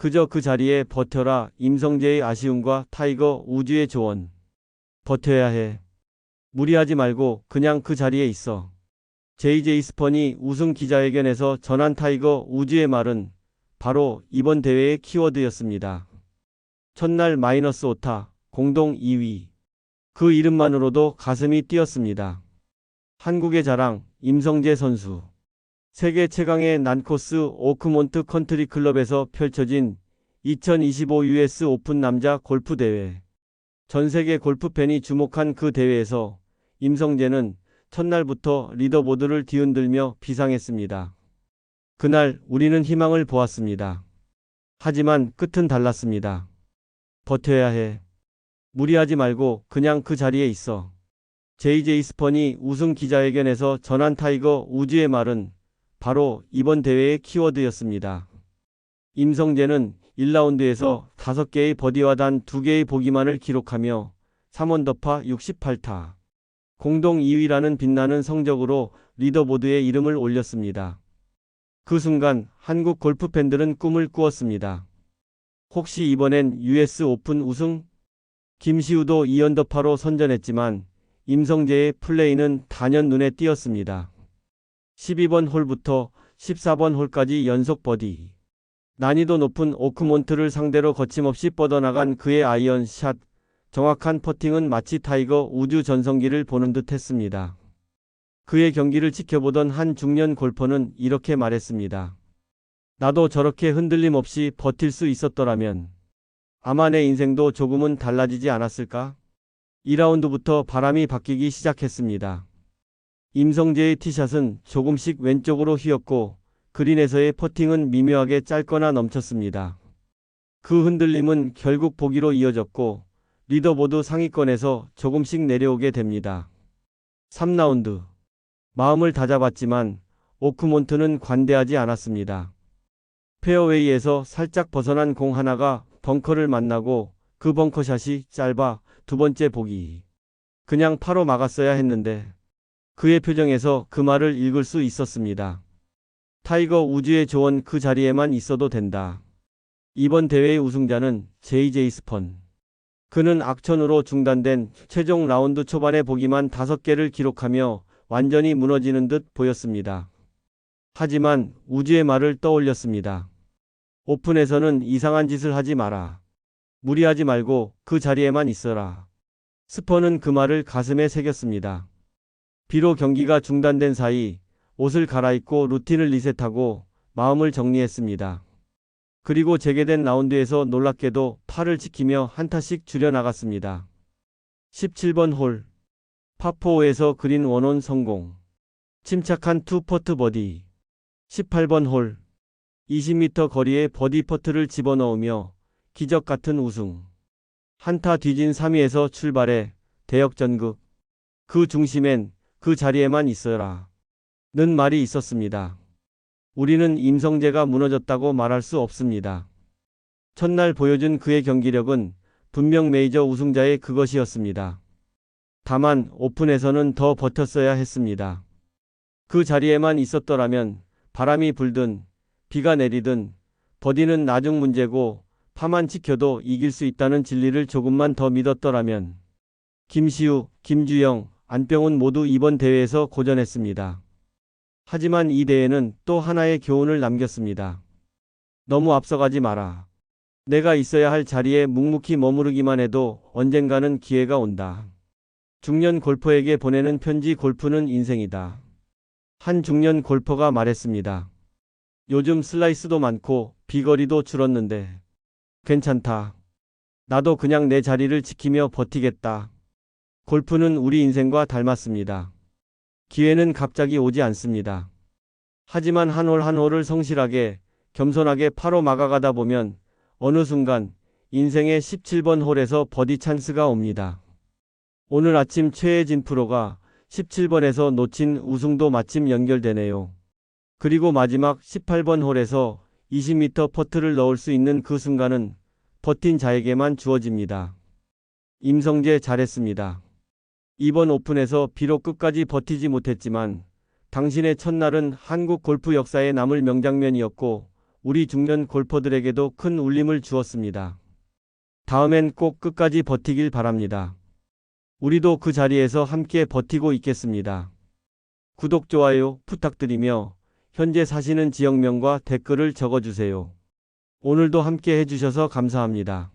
그저 그 자리에 버텨라 임성재의 아쉬움과 타이거 우주의 조언. 버텨야 해. 무리하지 말고 그냥 그 자리에 있어. JJ 스펀이 우승 기자회견에서 전한 타이거 우주의 말은 바로 이번 대회의 키워드였습니다. 첫날 마이너스 오타, 공동 2위. 그 이름만으로도 가슴이 뛰었습니다. 한국의 자랑, 임성재 선수. 세계 최강의 난코스 오크몬트 컨트리 클럽에서 펼쳐진 2025 US 오픈 남자 골프 대회. 전 세계 골프 팬이 주목한 그 대회에서 임성재는 첫날부터 리더보드를 뒤흔들며 비상했습니다. 그날 우리는 희망을 보았습니다. 하지만 끝은 달랐습니다. 버텨야 해. 무리하지 말고 그냥 그 자리에 있어. JJ 스펀이 우승 기자회견에서 전한 타이거 우주의 말은 바로 이번 대회의 키워드였습니다. 임성재는 1라운드에서 5개의 버디와 단 2개의 보기만을 기록하며 3원더파 68타. 공동 2위라는 빛나는 성적으로 리더보드에 이름을 올렸습니다. 그 순간 한국 골프 팬들은 꿈을 꾸었습니다. 혹시 이번엔 US 오픈 우승? 김시우도 2언더파로 선전했지만 임성재의 플레이는 단연 눈에 띄었습니다. 12번 홀부터 14번 홀까지 연속 버디. 난이도 높은 오크몬트를 상대로 거침없이 뻗어나간 그의 아이언 샷. 정확한 퍼팅은 마치 타이거 우주 전성기를 보는 듯 했습니다. 그의 경기를 지켜보던 한 중년 골퍼는 이렇게 말했습니다. 나도 저렇게 흔들림 없이 버틸 수 있었더라면 아마 내 인생도 조금은 달라지지 않았을까? 2라운드부터 바람이 바뀌기 시작했습니다. 임성재의 티샷은 조금씩 왼쪽으로 휘었고 그린에서의 퍼팅은 미묘하게 짧거나 넘쳤습니다. 그 흔들림은 결국 보기로 이어졌고 리더보드 상위권에서 조금씩 내려오게 됩니다. 3라운드. 마음을 다잡았지만 오크몬트는 관대하지 않았습니다. 페어웨이에서 살짝 벗어난 공 하나가 벙커를 만나고 그 벙커샷이 짧아 두 번째 보기. 그냥 파로 막았어야 했는데 그의 표정에서 그 말을 읽을 수 있었습니다. 타이거 우주의 조언 그 자리에만 있어도 된다. 이번 대회의 우승자는 JJ 스펀. 그는 악천후로 중단된 최종 라운드 초반에 보기만 5개를 기록하며 완전히 무너지는 듯 보였습니다. 하지만 우주의 말을 떠올렸습니다. 오픈에서는 이상한 짓을 하지 마라. 무리하지 말고 그 자리에만 있어라. 스퍼는 그 말을 가슴에 새겼습니다. 비록 경기가 중단된 사이 옷을 갈아입고 루틴을 리셋하고 마음을 정리했습니다. 그리고 재개된 라운드에서 놀랍게도 팔을 지키며 한타씩 줄여나갔습니다. 17번 홀 파4에서 그린 원온 성공 침착한 투퍼트 버디 18번 홀 20m 거리에 버디 퍼트를 집어넣으며 기적 같은 우승 한타 뒤진 3위에서 출발해 대역전극 그 중심엔 그 자리에만 있어라 는 말이 있었습니다. 우리는 임성재가 무너졌다고 말할 수 없습니다. 첫날 보여준 그의 경기력은 분명 메이저 우승자의 그것이었습니다. 다만 오픈에서는 더 버텼어야 했습니다. 그 자리에만 있었더라면 바람이 불든 비가 내리든 버디는 나중 문제고 파만 지켜도 이길 수 있다는 진리를 조금만 더 믿었더라면 김시우, 김주영, 안병훈 모두 이번 대회에서 고전했습니다. 하지만 이 대회는 또 하나의 교훈을 남겼습니다. 너무 앞서가지 마라. 내가 있어야 할 자리에 묵묵히 머무르기만 해도 언젠가는 기회가 온다. 중년 골퍼에게 보내는 편지 골프는 인생이다. 한 중년 골퍼가 말했습니다. 요즘 슬라이스도 많고 비거리도 줄었는데 괜찮다. 나도 그냥 내 자리를 지키며 버티겠다. 골프는 우리 인생과 닮았습니다. 기회는 갑자기 오지 않습니다. 하지만 한 홀 한 홀을 성실하게 겸손하게 파로 막아가다 보면 어느 순간 인생의 17번 홀에서 버디 찬스가 옵니다. 오늘 아침 최혜진 프로가 17번에서 놓친 우승도 마침 연결되네요. 그리고 마지막 18번 홀에서 20m 퍼트를 넣을 수 있는 그 순간은 버틴 자에게만 주어집니다. 임성재 잘했습니다. 이번 오픈에서 비록 끝까지 버티지 못했지만 당신의 첫날은 한국 골프 역사에 남을 명장면이었고 우리 중년 골퍼들에게도 큰 울림을 주었습니다. 다음엔 꼭 끝까지 버티길 바랍니다. 우리도 그 자리에서 함께 버티고 있겠습니다. 구독, 좋아요 부탁드리며 현재 사시는 지역명과 댓글을 적어주세요. 오늘도 함께 해주셔서 감사합니다.